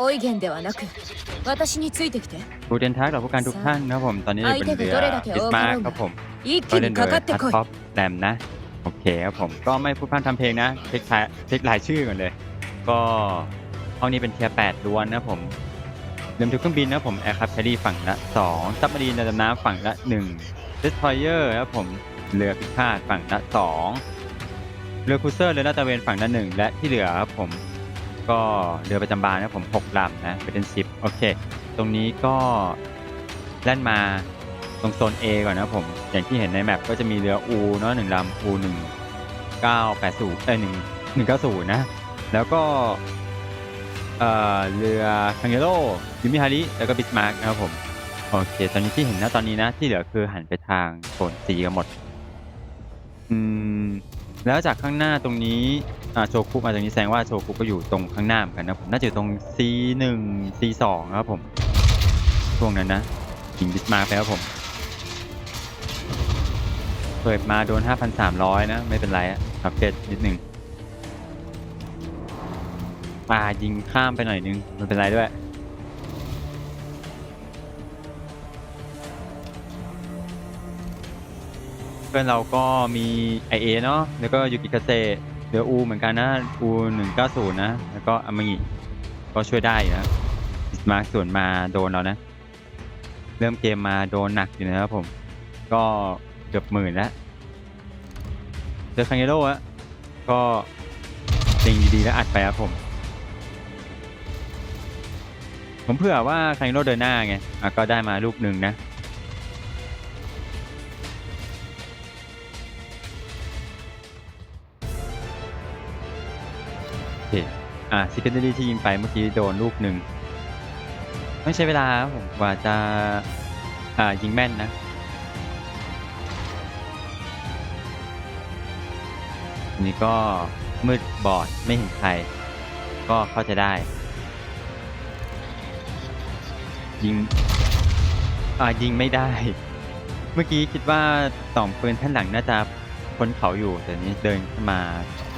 オイゲンではなく私についてきて ผู้เดินทางกับผู้การทุกท่านนะครับผมตอนนี้อยู่บนเรือบิสมาร์ครับผม 一 ก็ 気 เล่ に นโด か ย かって ทัด こい ท็อปแรมนะ โอเคครับผมก็ไม่พูดพร่ำทำเพลงนะเช็คท้ายเช็ครายชื่อก่อนเลย ก็ห้องนี้เป็นเทียร์8ล้วนนะผมเริ่มทุกเครื่องบินนะผมแอร์คราฟแครี่ฝั่งละ2ซับมารีนดำน้ำฝั่งละ1 Destroyer ครับผมเรือพิฆาตฝั่งละ2เรือครูเซอร์เรือลาดตระเวนฝั่งละ1และที่เหลือครับผม ก็เรือประจำบานนะผม6ลำนะ เป็น 10 โอเค ตรงนี้ก็แล่นมาตรงโซน A ก่อนนะผม อย่างที่เห็นในแมปก็จะมีเรืออูเนาะหนึ่งลำอูหนึ่งเก้าแปดศูนย์เอ้ยหนึ่งหนึ่งเก้าศูนย์นะ แล้วก็เอ่อเรือคังเกโรยูมิฮาริแล้วก็บิสมาร์กนะครับผม โอเค ตอนนี้ที่เห็นนะตอนนี้นะ ที่เหลือคือหันไปทางโซน C กันหมด อืม แล้วจากข้างหน้าตรงนี้อโชคุมาตรงนี้แสดงว่าโชคุก็อยู่ตรงข้างหน้าเหมือนกันนะผมน่าจะอยู่ตรง C1 C2 ครับผมช่วงนั้นนะยิงบิสมาไปครับผมเปิดมาโดน 5,300 นะ ไม่เป็นไรอะครับเกตนิดหนึ่งป่ายิงข้ามไปหน่อยนึงไม่เป็นไรด้วย พื่อนเราก็มี IA เนาะแล้วก็ยูกิคาเซเดืออูเหมือนกันนะอู190 นะ แล้วก็อามางิก็ช่วยได้นะมารส่วนมาโดนเรานะ เริ่มเกมมาโดนหนักอยู่นะครับผม ก็เกือบหมื่นแล้วเจอคังเกโร่อะก็เล็งดีๆแล้วอัดไปครับผม ผมเผื่อว่าคังเกโร่เดินหน้าไงก็ได้มาลูกหนึ่งนะ เค อ่าซิกเกอรี่ที่ยิงไปเมื่อกี้โดนลูกหนึ่งไม่ใช้เวลาครับผมกว่าจะ อ่า ยิงแม่นนะนนี้ก็มืดบอดไม่เห็นใคร ก็เข้าใจได้ ยิง อ่า ยิงไม่ได้ เมื่อกี้คิดว่าสองปืนท่านหลังน่าจะพ้นเขาอยู่แต่นี้เดินขึ้นมา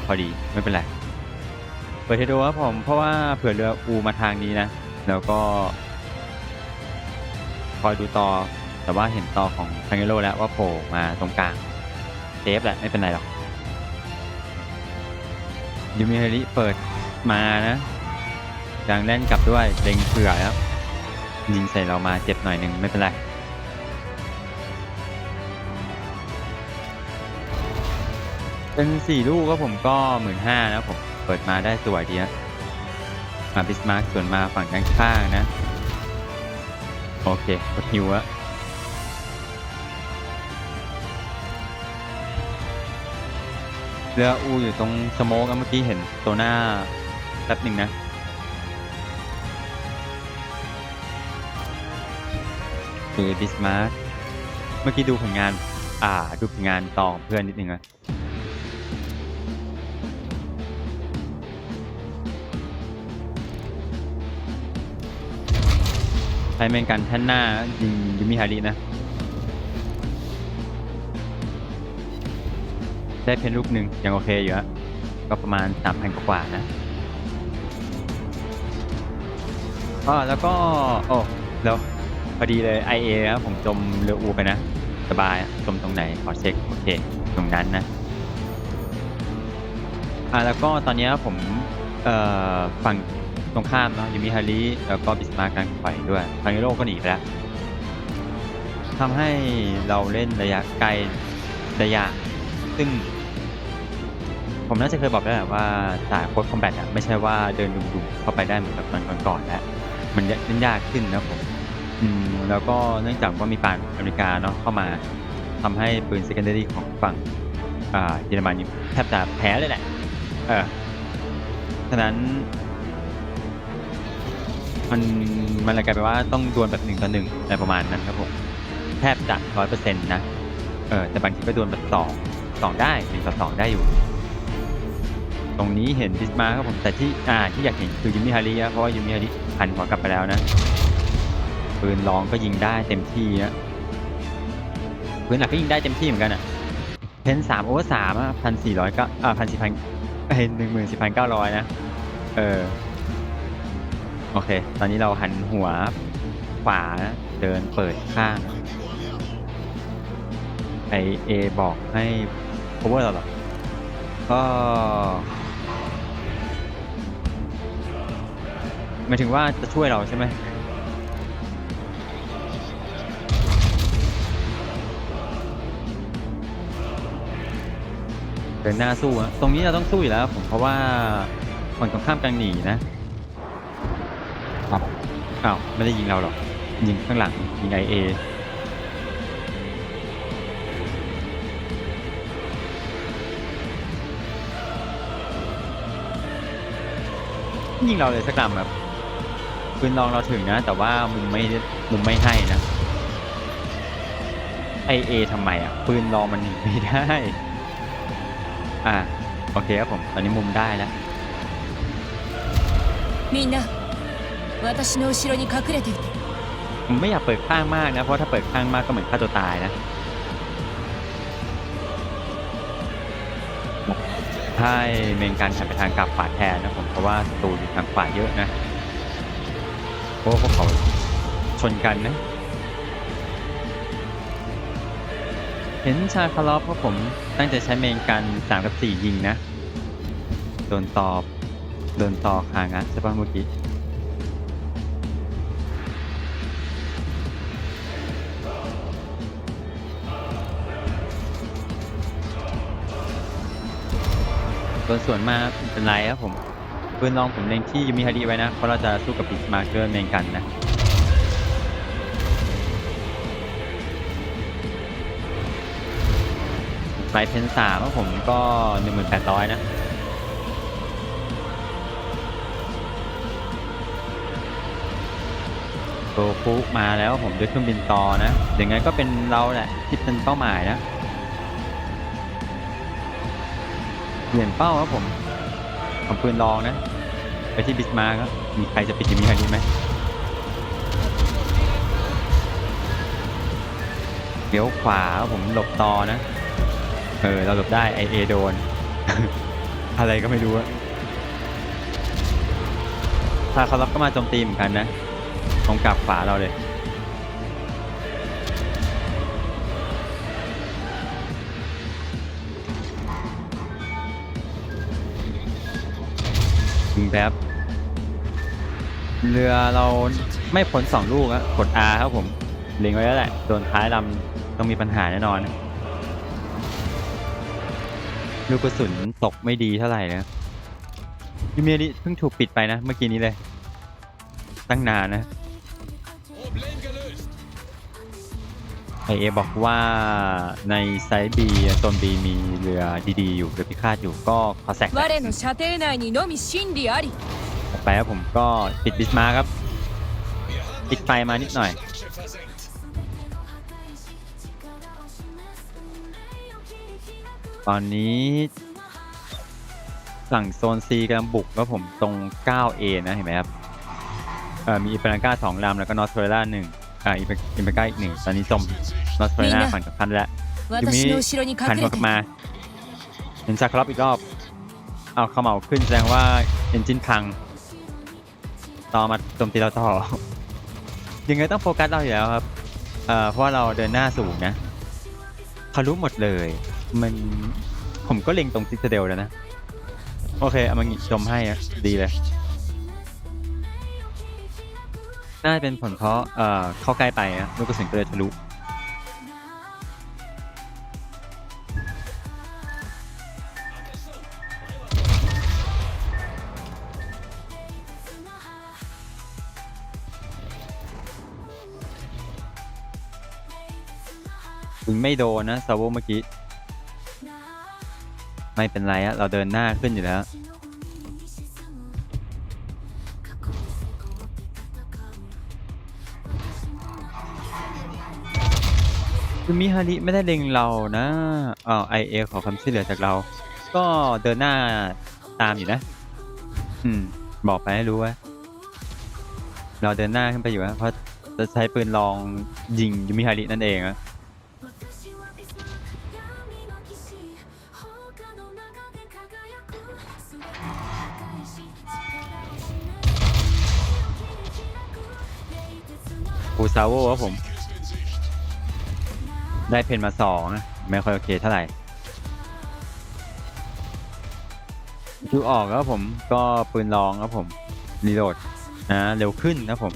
พอดีไม่เป็นไร เปิดให้ดูครับผมเพราะว่าเผื่อเรืออูมาทางนี้นะ แล้วก็ คอยดูต่อ แต่ว่าเห็นต่อของคังเกโรแล้วว่าโผล่มาตรงกลางเซฟแหละไม่เป็นไรหรอกยูมิเฮริเปิดมานะยางเล่นกลับด้วยเล็งเผื่อแล้วยิงใส่เรามาเจ็บหน่อยหนึ่งไม่เป็นไรเป็นสี่ลูกก็ผมก็หมื่นห้านะผม เปิดมาได้สวยดีนะมาบิสมาร์กส่วนมาฝั่งด้านข้างนะ โอเคกดฮิวอะเรืออูอยู่ตรงสโมกเมื่อกี้เห็นตัวหน้าแป๊บหนึ่งนะคือบิสมาร์เมื่อกี้ดูผลงาน อ่า ดูผลงานต่องเพื่อนนิดนึงอะ ใช้เมนกันแท่นหน้ายิงยูมิฮารินะ ได้เพนลูกหนึ่งยังโอเคอยู่ฮะก็ประมาณสามพันกว่านะอ๋อแล้วก็โอ้แล้วพอดีเลย IA ครับผมจมเรืออูไปนะ สบายจมตรงไหน ขอเช็ค โอเค ตรงนั้นนะ อ่าแล้วก็ตอนนี้ผม เอ่อ ฝั่ง ตรงข้ามเนาะยูมิฮาริแล้วก็บิสมาร์กกำลังปล่อยด้วยคังโร่ก็หนีไปแล้วทำให้เราเล่นระยะไกลระยะซึ่ง ผมน่าจะเคยบอกแล้วแหละว่าสายโค้ดคอมแบทอะไม่ใช่ว่าเดินดุมๆเข้าไปได้เหมือนกับตอนก่อนๆแล้วมันเล่นยากขึ้นนะผมอืมแล้วก็เนื่องจากว่ามีปานอเมริกาเนาะเข้ามาทำให้ปืน secondary ของฝั่งอ่าเยอรมันแทบจะแพ้เลยแหละ เออฉะนั้น มันมันเลยกลายเป็นว่าต้องดวลแบบหนึ่งต่อหนึ่งอะไรประมาณนั้นครับผมแทบจะร้อยเปอร์เซ็นต์นะเออแต่บางทีก็ดวลแบบสองสองได้หนึ่งต่อสองได้อยู่ ตรงนี้เห็นบิสมาร์ครับผมแต่ที่อ่าที่อยากเห็นคือยูมิฮาริเพราะว่ายูมิฮาริพันหัวกลับไปแล้วนะปืนลองก็ยิงได้เต็มที่นะปืนหลักก็ยิงได้เต็มที่เหมือนกันอะเพนสามโอเวอร์สามอะพันสี่ร้อยก็อ่าพันสี่พันเอ้หนึ่งหมื่นสี่พันเก้าร้อยนะเออ โอเค ตอนนี้เราหันหัวขวาเดินเปิดข้าง ไอเอบอกให้ cover เราหรอก็หมายถึงว่าจะช่วยเราใช่ไหมเดินหน้าสู้อะตรงนี้เราต้องสู้อยู่แล้วผมเพราะว่าฝั่งตรงข้ามกลางหนีนะ ครับอ้าว ไม่ได้ยิงเราหรอก ยิงข้างหลัง ยิงไอเอยิงเราเลยสักลำแบบปืนลองเราถึงนะ แต่ว่ามุมไม่มุมไม่ให้นะไอเอทำไมอ่ะ ปืนลองมันยิงไม่ได้ อ่า โอเคครับผม ตอนนี้มุมได้แล้ว みんな 私の後ろに隠れていて ผมไม่อยากเปิดข้างมากนะ เพราะถ้าเปิดข้างมากก็เหมือนฆ่าตัวตายนะให้เมนการหันไปทางกลับขวาแทนนะผมเพราะว่าศัตรูอยู่ทางขวาเยอะนะเพราะว่าพวกเขาชนกันนะ เห็นชาคาร์ลอฟว่าผมตั้งใจใช้เมนกันสามกับสี่ยิงนะ โดนตอบโดนต่อคางะใช่ปะเมื่อกี้ โดนส่วนมากไม่เป็นไรครับผมปืนลองผมเล็งที่ยูมิฮาริไว้นะ เพราะเราจะสู้กับปิดมาร์เกอร์เมนกันนะไฟเพนสามครับผมก็หนึ่งหมื่นแปดร้อยนะโตฟุมาแล้วผมด้วยเครื่องบินต่อนะอย่างไงก็เป็นเราแหละที่เป็นเป้าหมายนะ เปลี่ยนเป้าครับผมผมปืนลองนะ ไปที่บิสมาร์ครับ มีใครจะปิดยูมิฮาริไหมเดี๋ยวขวาครับผมหลบต่อนะ เออ เราหลบได้ไอเอโดน อะไรก็ไม่รู้อะถ้าเขารับก็มาโจมตีเหมือนกันนะตรงกลับขวาเราเลย แป๊บเรือเราไม่พ้นสองลูกอะกด R ครับผมเล็งไว้แล้วแหละโดนท้ายลำต้องมีปัญหาแน่นอน ลูกกระสุนตกไม่ดีเท่าไหร่นะยูเมียดิเพิ่งถูกปิดไปนะ เมื่อกี้นี้เลย ตั้งนานนะ ไอเอบอกว่าในไซต์บีโซนบีมีเรือดีๆอยู่เรือพิฆาตอยู่ก็ขอแซกไปครับผมก็ปิดบิสมาครับ ปิดไฟมานิดหน่อยตอนนี้สั่งโซนซีกำลังบุกครับผมตรง 9A นะ เห็นไหมครับมีอิปานาก้าสองลำแล้วก็นอสเทเรล่าหนึ่งอ่าอิปานาก้าอีกหนึ่งตอนนี้จม ลอสไฟน่าฝันกับท่านแล้วยูมิหันกลับมาเห็นซาครับอีกรอบ เอาเขมาขึ้นแสดงว่าเอนจินพัง ต่อมาโจมตีเราต่อ ยังไงต้องโฟกัสเราอยู่แล้วครับ เอ่อ เพราะว่าเราเดินหน้าสูงนะทะลุหมดเลย มัน ผมก็เล็งตรงซิกเดลแล้วนะ โอเค เอามางิชมให้ดีเลย น่าจะเป็นผลเพราะ เอ่อ เขาใกล้ไปนะลูกกระสุนก็เลยทะลุ ไม่โดนนะซาโวเมื่อกี้ ไม่เป็นไรอะเราเดินหน้าขึ้นอยู่แล้วคือมิฮาริไม่ได้เล็งเรานะอ๋อไอเอขอความช่วยเหลือจากเรา ก็เดินหน้าตามอยู่นะ อืม บอกไปให้รู้ว่า เราเดินหน้าขึ้นไปอยู่นะเพราะจะใช้ปืนลองยิงยูมิฮารินั่นเองอะ「 ฟูซาโวครับผม ได้เพนมาสองนะไม่ค่อยโอเคเท่าไหร่ดูออกครับผมก็ปืนลองครับผมรีโหลดนะเร็วขึ้นนะผม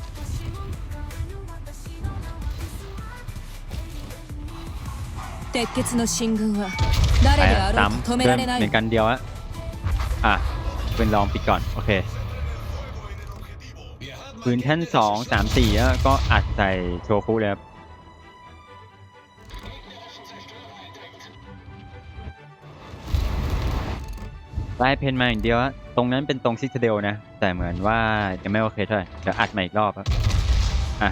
鉄血の進軍は ไป 誰で อะ あろう ซ้ำ と止め เริ่ ら ม れない เหมือนกันเดียวอะอ่ะปืนลองปิดก่อน โอเค ปืนแท่นสองสามสี่แล้วก็อัดใส่โชฟุเลยครับได้เพนมาอย่างเดียวอะตรงนั้นเป็นตรงซิตเดลนะ แต่เหมือนว่ายังไม่โอเคเท่าไหร่เดี๋ยวอัดใหม่อีกรอบครับอ่ะ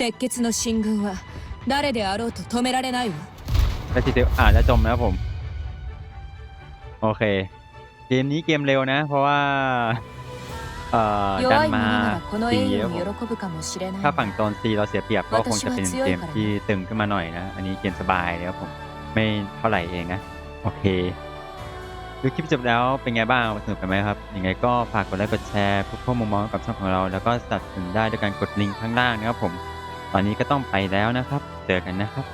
鉄血の進軍は誰であろうと止められないわ แล้วซิตเดลอ่านแล้วจมนะครับผม โอเค เกมนี้เกมเร็วนะ เพราะว่า เอ่ดันมาซีถ้าฝั่งโซนซีเราเสียเปรียบก็คงจะเป็นเกมที่ตึงขึ้นมาหน่อยนะ อันนี้เกมสบายนะครับผมไม่เท่าไหร่เองนะ โอเคดูคลิปจบแล้วเป็นไงบ้างสนุกกัไหมครับ ยังไงก็ฝากกดไลค์กดแชร์พื่อเพิ่มมุมมองกับช่องของเรา แล้วก็สนับสนุนได้ด้วยการกดลิงก์ข้างล่างนะครับผม ตอนนี้ก็ต้องไปแล้วนะครับ เจอกันนะครับ